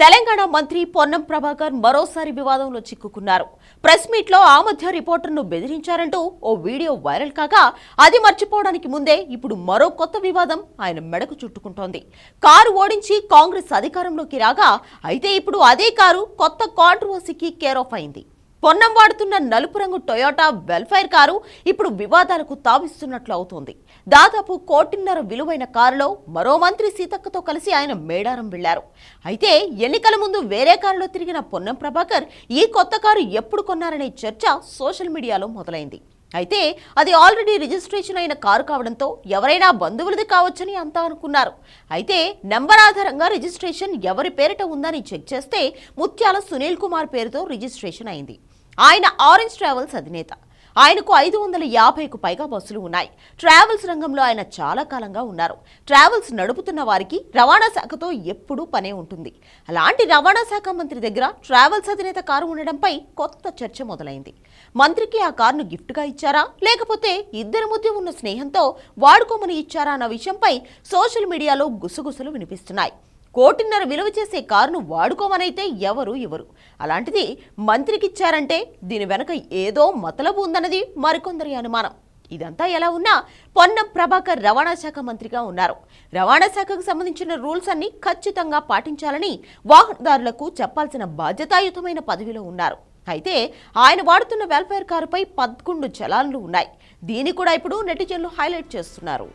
తెలంగాణ మంత్రి పొన్నం ప్రభాకర్ మరోసారి వివాదంలో చిక్కుకున్నారు. ప్రెస్ మీట్లో ఆ మధ్య రిపోర్టర్ను బెదిరించారంటూ ఓ వీడియో వైరల్ కాగా అది మర్చిపోవడానికి ముందే ఇప్పుడు మరో కొత్త వివాదం ఆయన మెడకు చుట్టుకుంటోంది. కారు ఓడించి కాంగ్రెస్ అధికారంలోకి రాగా అయితే ఇప్పుడు అదే కారు కొత్త కాంట్రవర్సీకి కేర్ ఆఫ్ అయింది. పొన్నం వాడుతున్న నలుపు రంగు టొయోటా వెల్ఫైర్ కారు ఇప్పుడు వివాదాలకు తావిస్తున్నట్లు అవుతోంది. దాదాపు కోటిన్నర విలువైన కారులో మరో మంత్రి సీతక్కతో కలిసి ఆయన మేడారం వెళ్ళారు అయితే ఎన్నికల ముందు వేరే కారులో తిరిగిన పొన్నం ప్రభాకర్ ఈ కొత్త కారు ఎప్పుడు కొన్నారనే చర్చ సోషల్ మీడియాలో మొదలైంది. అయితే అది ఆల్రెడీ రిజిస్ట్రేషన్ అయిన కారు కావడంతో ఎవరైనా బంధువులది కావచ్చని అంతా అనుకున్నారు. అయితే నెంబర్ ఆధారంగా రిజిస్ట్రేషన్ ఎవరి పేరిట ఉందని చెక్ చేస్తే ముత్యాల సునీల్ కుమార్ పేరుతో రిజిస్ట్రేషన్ అయింది. ఆయన ఆరెంజ్ ట్రావెల్స్ అధినేత. ఆయనకు ఐదు వందల యాభైకు పైగా బస్సులు ఉన్నాయి. ట్రావెల్స్ రంగంలో ఆయన చాలా కాలంగా ఉన్నారు. ట్రావెల్స్ నడుపుతున్న వారికి రవాణా శాఖతో ఎప్పుడూ పనే ఉంటుంది. అలాంటి రవాణా శాఖ మంత్రి దగ్గర ట్రావెల్స్ అధినేత కారు ఉండడంపై కొత్త చర్చ మొదలైంది. మంత్రికి ఆ కారును గిఫ్ట్గా ఇచ్చారా? లేకపోతే ఇద్దరి మధ్య ఉన్న స్నేహంతో వాడుకోమని ఇచ్చారా అన్న విషయంపై సోషల్ మీడియాలో గుసగుసలు వినిపిస్తున్నాయి. కోటిన్నర విలువ చేసే కారును వాడుకోమనైతే ఎవరు ఇవ్వరు. అలాంటిది మంత్రికిచ్చారంటే దీని వెనక ఏదో మతలబు ఉందన్నది మరికొందరి అనుమానం. ఇదంతా ఎలా ఉన్నా పొన్నం ప్రభాకర్ రవాణా శాఖ మంత్రిగా ఉన్నారు. రవాణా శాఖకు సంబంధించిన రూల్స్ అన్ని ఖచ్చితంగా పాటించాలని వాహనదారులకు చెప్పాల్సిన బాధ్యతాయుతమైన పదవిలో ఉన్నారు. అయితే ఆయన వాడుతున్న వెల్ఫేర్ కారుపై పదకొండు చలాన్లు ఉన్నాయి. దీన్ని కూడా ఇప్పుడు నెటిజన్లు హైలైట్ చేస్తున్నారు.